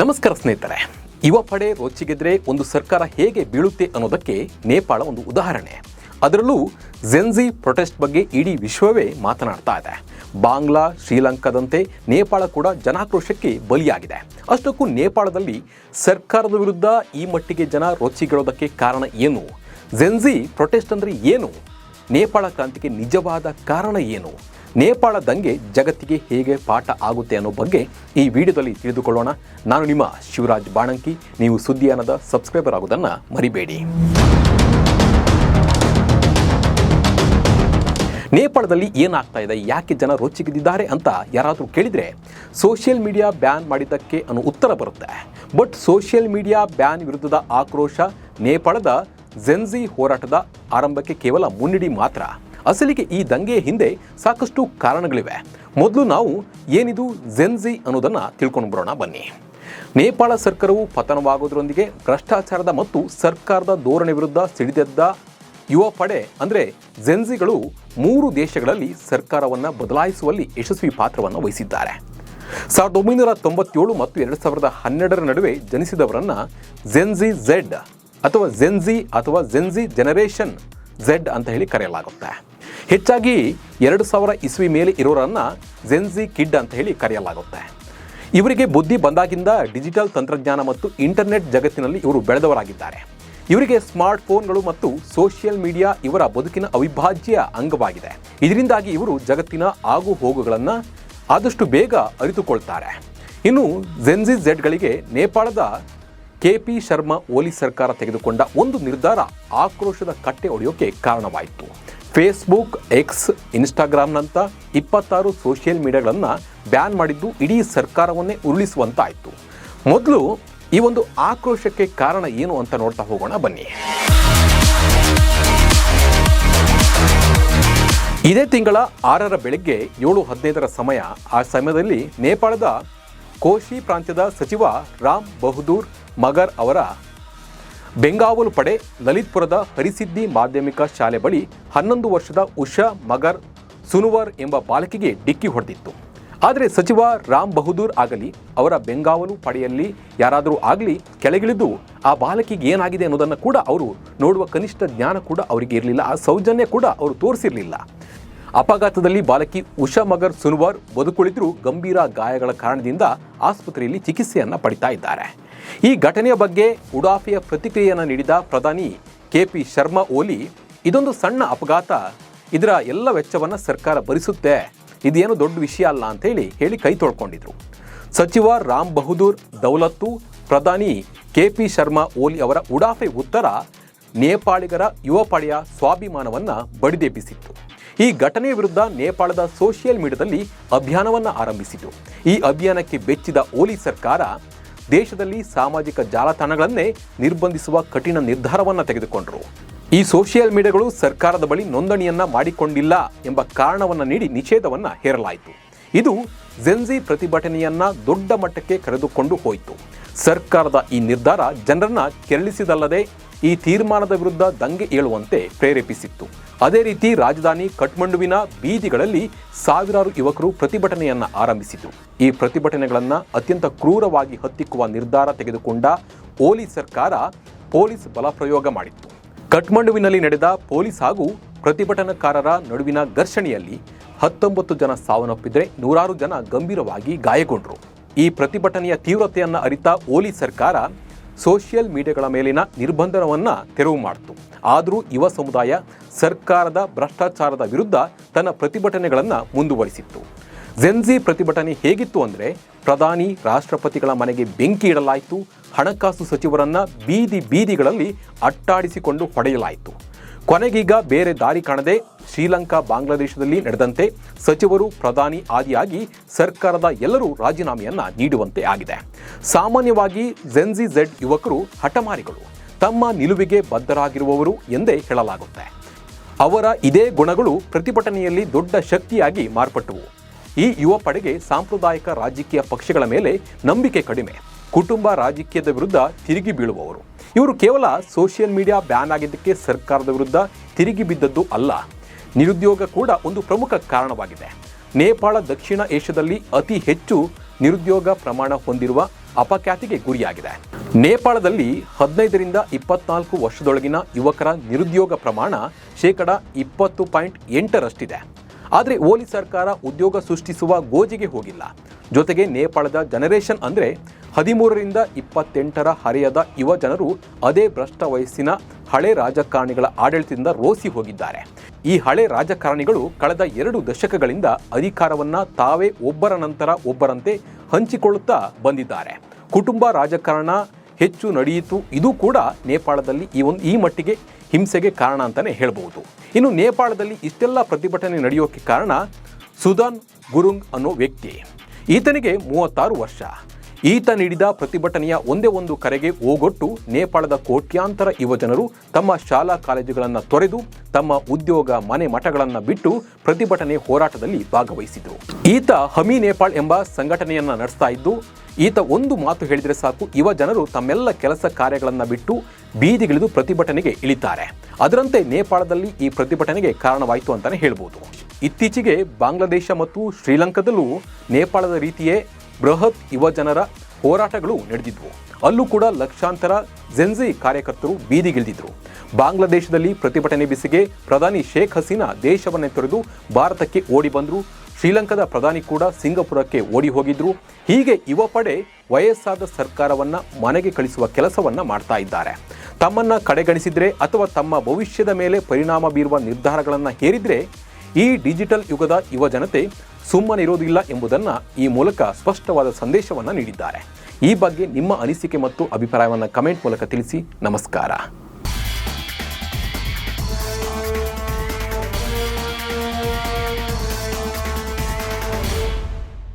ನಮಸ್ಕಾರ ಸ್ನೇಹಿತರೆ. ಯುವ ಪಡೆ ರೊಚ್ಚಿಗೆದ್ರೆ ಒಂದು ಸರ್ಕಾರ ಹೇಗೆ ಬೀಳುತ್ತೆ ಅನ್ನೋದಕ್ಕೆ ನೇಪಾಳ ಒಂದು ಉದಾಹರಣೆ. ಅದರಲ್ಲೂ ಜೆನ್ಜಿ ಪ್ರೊಟೆಸ್ಟ್ ಬಗ್ಗೆ ಇಡೀ ವಿಶ್ವವೇ ಮಾತನಾಡ್ತಾ ಇದೆ. ಬಾಂಗ್ಲಾ, ಶ್ರೀಲಂಕಾದಂತೆ ನೇಪಾಳ ಕೂಡ ಜನಾಕ್ರೋಶಕ್ಕೆ ಬಲಿಯಾಗಿದೆ. ಅಷ್ಟಕ್ಕೂ ನೇಪಾಳದಲ್ಲಿ ಸರ್ಕಾರದ ವಿರುದ್ಧ ಈ ಮಟ್ಟಿಗೆ ಜನ ರೊಚ್ಚಿಗೆಳೋದಕ್ಕೆ ಕಾರಣ ಏನು? ಜೆನ್ಜಿ ಪ್ರೊಟೆಸ್ಟ್ ಅಂದರೆ ಏನು? ನೇಪಾಳ ಕ್ರಾಂತಿಗೆ ನಿಜವಾದ ಕಾರಣ ಏನು? ನೇಪಾಳ ದಂಗೆ ಜಗತ್ತಿಗೆ ಹೇಗೆ ಪಾಠ ಆಗುತ್ತೆ ಅನ್ನೋ ಬಗ್ಗೆ ಈ ವಿಡಿಯೋದಲ್ಲಿ ತಿಳಿದುಕೊಳ್ಳೋಣ. ನಾನು ನಿಮ್ಮ ಶಿವರಾಜ್ ಬಾಣಂಕಿ. ನೀವು ಸುದ್ದಿಯಾನದ ಸಬ್ಸ್ಕ್ರೈಬರ್ ಆಗೋದನ್ನು ಮರಿಬೇಡಿ. ನೇಪಾಳದಲ್ಲಿ ಏನಾಗ್ತಾ ಇದೆ? ಯಾಕೆ ಜನ ರೊಚ್ಚಿಗಿದ್ದಾರೆ ಅಂತ ಯಾರಾದರೂ ಕೇಳಿದರೆ ಸೋಷಿಯಲ್ ಮೀಡಿಯಾ ಬ್ಯಾನ್ ಮಾಡಿದ್ದಕ್ಕೆ ಅನ್ನೋ ಉತ್ತರ ಬರುತ್ತೆ. ಬಟ್ ಸೋಷಿಯಲ್ ಮೀಡಿಯಾ ಬ್ಯಾನ್ ವಿರುದ್ಧದ ಆಕ್ರೋಶ ನೇಪಾಳದ ಜೆನ್ಜಿ ಹೋರಾಟದ ಆರಂಭಕ್ಕೆ ಕೇವಲ ಮುನ್ನುಡಿ ಮಾತ್ರ. ಅಸಲಿಗೆ ಈ ದಂಗೆಯ ಹಿಂದೆ ಸಾಕಷ್ಟು ಕಾರಣಗಳಿವೆ. ಮೊದಲು ನಾವು ಏನಿದು ಜೆನ್ಜಿ ಅನ್ನೋದನ್ನು ತಿಳ್ಕೊಂಡು ಬರೋಣ, ಬನ್ನಿ. ನೇಪಾಳ ಸರ್ಕಾರವು ಪತನವಾಗೋದರೊಂದಿಗೆ ಭ್ರಷ್ಟಾಚಾರದ ಮತ್ತು ಸರ್ಕಾರದ ಧೋರಣೆ ವಿರುದ್ಧ ಸಿಡಿದೆದ್ದ ಯುವ ಪಡೆ, ಅಂದರೆ ಜೆನ್ಜಿಗಳು ಮೂರು ದೇಶಗಳಲ್ಲಿ ಸರ್ಕಾರವನ್ನು ಬದಲಾಯಿಸುವಲ್ಲಿ ಯಶಸ್ವಿ ಪಾತ್ರವನ್ನು ವಹಿಸಿದ್ದಾರೆ. ಸಾವಿರದ ಒಂಬೈನೂರ ತೊಂಬತ್ತೇಳು ಮತ್ತು ಎರಡು ಸಾವಿರದ ಹನ್ನೆರಡರ ನಡುವೆ ಜನಿಸಿದವರನ್ನು ಜೆನ್ಜಿ ಝೆಡ್ ಅಥವಾ ಜೆನ್ಜಿ ಅಥವಾ ಜೆನ್ಜಿ ಜನರೇಷನ್ ಝೆಡ್ ಅಂತ ಹೇಳಿ ಕರೆಯಲಾಗುತ್ತೆ. ಹೆಚ್ಚಾಗಿ ಎರಡು ಸಾವಿರ ಇಸ್ವಿ ಮೇಲೆ ಇರೋರನ್ನು ಜೆನ್ಜಿ ಕಿಡ್ ಅಂತ ಹೇಳಿ ಕರೆಯಲಾಗುತ್ತೆ. ಇವರಿಗೆ ಬುದ್ಧಿ ಬಂದಾಗಿಂದ ಡಿಜಿಟಲ್ ತಂತ್ರಜ್ಞಾನ ಮತ್ತು ಇಂಟರ್ನೆಟ್ ಜಗತ್ತಿನಲ್ಲಿ ಇವರು ಬೆಳೆದವರಾಗಿದ್ದಾರೆ. ಇವರಿಗೆ ಸ್ಮಾರ್ಟ್ ಫೋನ್ಗಳು ಮತ್ತು ಸೋಷಿಯಲ್ ಮೀಡಿಯಾ ಇವರ ಬದುಕಿನ ಅವಿಭಾಜ್ಯ ಅಂಗವಾಗಿದೆ. ಇದರಿಂದಾಗಿ ಇವರು ಜಗತ್ತಿನ ಆಗು ಹೋಗುಗಳನ್ನು ಆದಷ್ಟು ಬೇಗ ಅರಿತುಕೊಳ್ತಾರೆ. ಇನ್ನು ಜೆನ್ಜಿ ಝೆಡ್ಗಳಿಗೆ ನೇಪಾಳದ ಕೆ ಪಿ ಶರ್ಮಾ ಓಲಿ ಸರ್ಕಾರ ತೆಗೆದುಕೊಂಡ ಒಂದು ನಿರ್ಧಾರ ಆಕ್ರೋಶದ ಕಟ್ಟೆ ಒಡೆಯೋಕೆ ಕಾರಣವಾಯಿತು. ಫೇಸ್ಬುಕ್ ಎಕ್ಸ್ ಇನ್ಸ್ಟಾಗ್ರಾಮ್ನಂಥ ಇಪ್ಪತ್ತಾರು ಸೋಷಿಯಲ್ ಮೀಡಿಯಾಗಳನ್ನು ಬ್ಯಾನ್ ಮಾಡಿದ್ದು ಇಡೀ ಸರ್ಕಾರವನ್ನೇ ಉರುಳಿಸುವಂತಾಯಿತು. ಮೊದಲು ಈ ಒಂದು ಆಕ್ರೋಶಕ್ಕೆ ಕಾರಣ ಏನು ಅಂತ ನೋಡ್ತಾ ಹೋಗೋಣ, ಬನ್ನಿ. ಇದೇ ತಿಂಗಳ ಆರರ ಬೆಳಗ್ಗೆ ಏಳು ಹದಿನೈದರ ಸಮಯ, ಆ ಸಮಯದಲ್ಲಿ ನೇಪಾಳದ ಕೋಶಿ ಪ್ರಾಂತ್ಯದ ಸಚಿವ ರಾಮ್ ಬಹದ್ದೂರ್ ಮಗರ್ ಅವರ ಬೆಂಗಾವಲು ಪಡೆ ಲಲಿತ್ಪುರದ ಹರಿಸಿದ್ದಿ ಮಾಧ್ಯಮಿಕ ಶಾಲೆ ಬಳಿ ಹನ್ನೊಂದು ವರ್ಷದ ಉಷಾ ಮಗರ್ ಸುನುವರ್ ಎಂಬ ಬಾಲಕಿಗೆ ಡಿಕ್ಕಿ ಹೊಡೆದಿತ್ತು. ಆದರೆ ಸಚಿವ ರಾಮ್ ಬಹದ್ದೂರ್ ಆಗಲಿ, ಅವರ ಬೆಂಗಾವಲು ಪಡೆಯಲ್ಲಿ ಯಾರಾದರೂ ಆಗಲಿ ಕೆಳಗಿಳಿದು ಆ ಬಾಲಕಿಗೆ ಏನಾಗಿದೆ ಅನ್ನೋದನ್ನು ಕೂಡ ಅವರು ನೋಡುವ ಕನಿಷ್ಠ ಜ್ಞಾನ ಕೂಡ ಅವರಿಗೆ ಇರಲಿಲ್ಲ, ಆ ಸೌಜನ್ಯ ಕೂಡ ಅವರು ತೋರಿಸಿರಲಿಲ್ಲ. ಅಪಘಾತದಲ್ಲಿ ಬಾಲಕಿ ಉಷಾ ಮಗರ್ ಸುನುವಾರ್ ಬದುಕುಳಿದ್ರು ಗಂಭೀರ ಗಾಯಗಳ ಕಾರಣದಿಂದ ಆಸ್ಪತ್ರೆಯಲ್ಲಿ ಚಿಕಿತ್ಸೆಯನ್ನು ಪಡಿತಾ ಇದ್ದಾರೆ. ಈ ಘಟನೆಯ ಬಗ್ಗೆ ಉಡಾಫೆಯ ಪ್ರತಿಕ್ರಿಯೆಯನ್ನು ನೀಡಿದ ಪ್ರಧಾನಿ ಕೆ ಪಿ ಶರ್ಮಾ ಓಲಿ, ಇದೊಂದು ಸಣ್ಣ ಅಪಘಾತ. ಇದರ ಎಲ್ಲ ವೆಚ್ಚವನ್ನು ಸರ್ಕಾರ ಭರಿಸುತ್ತೆ. ಇದೇನು ದೊಡ್ಡ ವಿಷಯ ಅಲ್ಲ ಅಂತೇಳಿ ಹೇಳಿ ಕೈ ತೊಳ್ಕೊಂಡಿದ್ರು. ಸಚಿವ ರಾಮ್ ಬಹದ್ದೂರ್ ದೌಲತ್ತು, ಪ್ರಧಾನಿ ಕೆ ಪಿ ಶರ್ಮಾ ಓಲಿ ಅವರ ಉಡಾಫೆ ಉತ್ತರ ನೇಪಾಳಿಗರ ಯುವ ಪಡೆಯ ಸ್ವಾಭಿಮಾನವನ್ನು ಬಡಿದೆಬ್ಬಿಸಿತ್ತು. ಈ ಘಟನೆ ವಿರುದ್ಧ ನೇಪಾಳದ ಸೋಷಿಯಲ್ ಮೀಡಿಯಾದಲ್ಲಿ ಅಭಿಯಾನವನ್ನು ಆರಂಭಿಸಿತು. ಈ ಅಭಿಯಾನಕ್ಕೆ ಬೆಚ್ಚಿದ ಓಲಿ ಸರ್ಕಾರ ದೇಶದಲ್ಲಿ ಸಾಮಾಜಿಕ ಜಾಲತಾಣಗಳನ್ನೇ ನಿರ್ಬಂಧಿಸುವ ಕಠಿಣ ನಿರ್ಧಾರವನ್ನು ತೆಗೆದುಕೊಂಡರು. ಈ ಸೋಷಿಯಲ್ ಮೀಡಿಯಾಗಳು ಸರ್ಕಾರದ ಬಳಿ ನೋಂದಣಿಯನ್ನ ಮಾಡಿಕೊಂಡಿಲ್ಲ ಎಂಬ ಕಾರಣವನ್ನು ನೀಡಿ ನಿಷೇಧವನ್ನು ಹೇರಲಾಯಿತು. ಇದು ಜೆನ್ಜಿ ಪ್ರತಿಭಟನೆಯನ್ನ ದೊಡ್ಡ ಮಟ್ಟಕ್ಕೆ ಕರೆದುಕೊಂಡು ಹೋಯಿತು. ಸರ್ಕಾರದ ಈ ನಿರ್ಧಾರ ಜನರನ್ನ ಕೆರಳಿಸಿದಲ್ಲದೆ ಈ ತೀರ್ಮಾನದ ವಿರುದ್ಧ ದಂಗೆ ಏಳುವಂತೆ ಪ್ರೇರೇಪಿಸಿತ್ತು. ಅದೇ ರೀತಿ ರಾಜಧಾನಿ ಕಠ್ಮಂಡುವಿನ ಬೀದಿಗಳಲ್ಲಿ ಸಾವಿರಾರು ಯುವಕರು ಪ್ರತಿಭಟನೆಯನ್ನ ಆರಂಭಿಸಿತು ಈ ಪ್ರತಿಭಟನೆಗಳನ್ನು ಅತ್ಯಂತ ಕ್ರೂರವಾಗಿ ಹತ್ತಿಕ್ಕುವ ನಿರ್ಧಾರ ತೆಗೆದುಕೊಂಡ ಓಲಿ ಸರ್ಕಾರ ಪೊಲೀಸ್ ಬಲಪ್ರಯೋಗ ಮಾಡಿತ್ತು. ಕಠ್ಮಂಡುವಿನಲ್ಲಿ ನಡೆದ ಪೊಲೀಸ್ ಹಾಗೂ ಪ್ರತಿಭಟನಾಕಾರರ ನಡುವಿನ ಘರ್ಷಣೆಯಲ್ಲಿ ಹತ್ತೊಂಬತ್ತು ಜನ ಸಾವನ್ನಪ್ಪಿದರೆ ನೂರಾರು ಜನ ಗಂಭೀರವಾಗಿ ಗಾಯಗೊಂಡರು. ಈ ಪ್ರತಿಭಟನೆಯ ತೀವ್ರತೆಯನ್ನು ಅರಿತ ಓಲಿ ಸರ್ಕಾರ ಸೋಷಿಯಲ್ ಮೀಡಿಯಾಗಳ ಮೇಲಿನ ನಿರ್ಬಂಧನವನ್ನು ತೆರವು ಮಾಡಿತು. ಆದರೂ ಯುವ ಸಮುದಾಯ ಸರ್ಕಾರದ ಭ್ರಷ್ಟಾಚಾರದ ವಿರುದ್ಧ ತನ್ನ ಪ್ರತಿಭಟನೆಗಳನ್ನು ಮುಂದುವರಿಸಿತ್ತು. ಜೆನ್ಜಿ ಪ್ರತಿಭಟನೆ ಹೇಗಿತ್ತು ಅಂದರೆ ಪ್ರಧಾನಿ, ರಾಷ್ಟ್ರಪತಿಗಳ ಮನೆಗೆ ಬೆಂಕಿ ಇಡಲಾಯಿತು, ಹಣಕಾಸು ಸಚಿವರನ್ನು ಬೀದಿ ಬೀದಿಗಳಲ್ಲಿ ಅಟ್ಟಾಡಿಸಿಕೊಂಡು ಹೊಡೆಯಲಾಯಿತು. ಕೊನೆಗೀಗ ಬೇರೆ ದಾರಿ ಕಾಣದೆ ಶ್ರೀಲಂಕಾ, ಬಾಂಗ್ಲಾದೇಶದಲ್ಲಿ ನಡೆದಂತೆ ಸಚಿವರು ಪ್ರಧಾನಿ ಆದಿಯಾಗಿ ಸರ್ಕಾರದ ಎಲ್ಲರೂ ರಾಜೀನಾಮೆಯನ್ನ ನೀಡುವಂತೆ ಆಗಿದೆ. ಸಾಮಾನ್ಯವಾಗಿ ಜೆನ್ಜಿ ಝೆಡ್ ಯುವಕರು ಹಠಮಾರಿಗಳು ತಮ್ಮ ನಿಲುವಿಗೆ ಬದ್ಧರಾಗಿರುವವರು ಎಂದೇ ಹೇಳಲಾಗುತ್ತೆ. ಅವರ ಇದೇ ಗುಣಗಳು ಪ್ರತಿಭಟನೆಯಲ್ಲಿ ದೊಡ್ಡ ಶಕ್ತಿಯಾಗಿ ಮಾರ್ಪಟ್ಟವು. ಈ ಯುವ ಪಡೆಗೆ ಸಾಂಪ್ರದಾಯಿಕ ರಾಜಕೀಯ ಪಕ್ಷಗಳ ಮೇಲೆ ನಂಬಿಕೆ ಕಡಿಮೆ. ಕುಟುಂಬ ರಾಜಕೀಯದ ವಿರುದ್ಧ ತಿರುಗಿ ಬೀಳುವವರು. ಇವರು ಕೇವಲ ಸೋಷಿಯಲ್ ಮೀಡಿಯಾ ಬ್ಯಾನ್ ಆಗಿದ್ದಕ್ಕೆ ಸರ್ಕಾರದ ವಿರುದ್ಧ ತಿರುಗಿ ಬಿದ್ದದ್ದು ಅಲ್ಲ. ನಿರುದ್ಯೋಗ ಕೂಡ ಒಂದು ಪ್ರಮುಖ ಕಾರಣವಾಗಿದೆ. ನೇಪಾಳ, ದಕ್ಷಿಣ ಏಷ್ಯಾದಲ್ಲಿ ಅತಿ ಹೆಚ್ಚು ನಿರುದ್ಯೋಗ ಪ್ರಮಾಣ ಹೊಂದಿರುವ ಅಪಖ್ಯಾತಿಗೆ ಗುರಿಯಾಗಿದೆ. ನೇಪಾಳದಲ್ಲಿ ಹದಿನೈದರಿಂದ ಇಪ್ಪತ್ನಾಲ್ಕು ವರ್ಷದೊಳಗಿನ ಯುವಕರ ನಿರುದ್ಯೋಗ ಪ್ರಮಾಣ ಶೇಕಡ ಇಪ್ಪತ್ತು ಪಾಯಿಂಟ್ ಎಂಟರಷ್ಟಿದೆ. ಆದರೆ ಓಲಿ ಸರ್ಕಾರ ಉದ್ಯೋಗ ಸೃಷ್ಟಿಸುವ ಗೋಜಿಗೆ ಹೋಗಿಲ್ಲ. ಜೊತೆಗೆ ನೇಪಾಳದ ಜನರೇಷನ್ ಅಂದರೆ ಹದಿಮೂರರಿಂದ ಇಪ್ಪತ್ತೆಂಟರ ಹರೆಯದ ಯುವ ಜನರು ಅದೇ ಭ್ರಷ್ಟ ವಯಸ್ಸಿನ ಹಳೆ ರಾಜಕಾರಣಿಗಳ ಆಡಳಿತದಿಂದ ರೋಸಿ ಹೋಗಿದ್ದಾರೆ. ಈ ಹಳೆ ರಾಜಕಾರಣಿಗಳು ಕಳೆದ ಎರಡು ದಶಕಗಳಿಂದ ಅಧಿಕಾರವನ್ನ ತಾವೇ ಒಬ್ಬರ ನಂತರ ಒಬ್ಬರಂತೆ ಹಂಚಿಕೊಳ್ಳುತ್ತಾ ಬಂದಿದ್ದಾರೆ. ಕುಟುಂಬ ರಾಜಕಾರಣ ಹೆಚ್ಚು ನಡೆಯಿತು. ಇದು ಕೂಡ ನೇಪಾಳದಲ್ಲಿ ಈ ಒಂದು, ಈ ಮಟ್ಟಿಗೆ ಹಿಂಸೆಗೆ ಕಾರಣ ಅಂತಲೇ ಹೇಳಬಹುದು. ಇನ್ನು ನೇಪಾಳದಲ್ಲಿ ಇಷ್ಟೆಲ್ಲ ಪ್ರತಿಭಟನೆ ನಡೆಯೋಕ್ಕೆ ಕಾರಣ ಸುದಾನ್ ಗುರುಂಗ್ ಅನ್ನೋ ವ್ಯಕ್ತಿ. ಈತನಿಗೆ ಮೂವತ್ತಾರು ವರ್ಷ. ಈತ ನೀಡಿದ ಪ್ರತಿಭಟನೆಯ ಒಂದೇ ಒಂದು ಕರೆಗೆ ಓಗೊಟ್ಟು ನೇಪಾಳದ ಕೋಟ್ಯಾಂತರ ಯುವಜನರು ತಮ್ಮ ಶಾಲಾ ಕಾಲೇಜುಗಳನ್ನು ತೊರೆದು, ತಮ್ಮ ಉದ್ಯೋಗ ಮನೆ ಮಠಗಳನ್ನು ಬಿಟ್ಟು ಪ್ರತಿಭಟನೆ ಹೋರಾಟದಲ್ಲಿ ಭಾಗವಹಿಸಿದರು. ಈತ ಹಮಿ ನೇಪಾಳ್ ಎಂಬ ಸಂಘಟನೆಯನ್ನು ನಡೆಸ್ತಾ ಇದ್ದು, ಈತ ಒಂದು ಮಾತು ಹೇಳಿದರೆ ಸಾಕು ಯುವ ಜನರು ತಮ್ಮೆಲ್ಲ ಕೆಲಸ ಕಾರ್ಯಗಳನ್ನು ಬಿಟ್ಟು ಬೀದಿಗಿಳಿದು ಪ್ರತಿಭಟನೆಗೆ ಇಳಿತಾರೆ. ಅದರಂತೆ ನೇಪಾಳದಲ್ಲಿ ಈ ಪ್ರತಿಭಟನೆಗೆ ಕಾರಣವಾಯಿತು ಅಂತಲೇ ಹೇಳ್ಬೋದು. ಇತ್ತೀಚೆಗೆ ಬಾಂಗ್ಲಾದೇಶ ಮತ್ತು ಶ್ರೀಲಂಕಾದಲ್ಲೂ ನೇಪಾಳದ ರೀತಿಯೇ ಬೃಹತ್ ಯುವ ಜನರ ಹೋರಾಟಗಳು ನಡೆದಿದ್ವು. ಅಲ್ಲೂ ಕೂಡ ಲಕ್ಷಾಂತರ ಜೆನ್ಜಿ ಕಾರ್ಯಕರ್ತರು ಬೀದಿಗಿಳಿದಿದ್ರು. ಬಾಂಗ್ಲಾದೇಶದಲ್ಲಿ ಪ್ರತಿಭಟನೆ ಬಿಸಿಗೆ ಪ್ರಧಾನಿ ಶೇಖ್ ಹಸೀನಾ ದೇಶವನ್ನೇ ತೊರೆದು ಭಾರತಕ್ಕೆ ಓಡಿ ಬಂದರು. ಶ್ರೀಲಂಕಾದ ಪ್ರಧಾನಿ ಕೂಡ ಸಿಂಗಪುರಕ್ಕೆ ಓಡಿ ಹೋಗಿದ್ರು. ಹೀಗೆ ಯುವ ಪಡೆ ವಯಸ್ಸಾದ ಸರ್ಕಾರವನ್ನು ಮನೆಗೆ ಕಳಿಸುವ ಕೆಲಸವನ್ನು ಮಾಡ್ತಾ ಇದ್ದಾರೆ. ತಮ್ಮನ್ನು ಕಡೆಗಣಿಸಿದರೆ ಅಥವಾ ತಮ್ಮ ಭವಿಷ್ಯದ ಮೇಲೆ ಪರಿಣಾಮ ಬೀರುವ ನಿರ್ಧಾರಗಳನ್ನು ಹೇರಿದರೆ ಈ ಡಿಜಿಟಲ್ ಯುಗದ ಯುವ ಜನತೆ ಸುಮ್ಮನಿರೋದಿಲ್ಲ ಎಂಬುದನ್ನು ಈ ಮೂಲಕ ಸ್ಪಷ್ಟವಾದ ಸಂದೇಶವನ್ನು ನೀಡಿದ್ದಾರೆ. ಈ ಬಗ್ಗೆ ನಿಮ್ಮ ಅನಿಸಿಕೆ ಮತ್ತು ಅಭಿಪ್ರಾಯವನ್ನು ಕಮೆಂಟ್ ಮೂಲಕ ತಿಳಿಸಿ. ನಮಸ್ಕಾರ.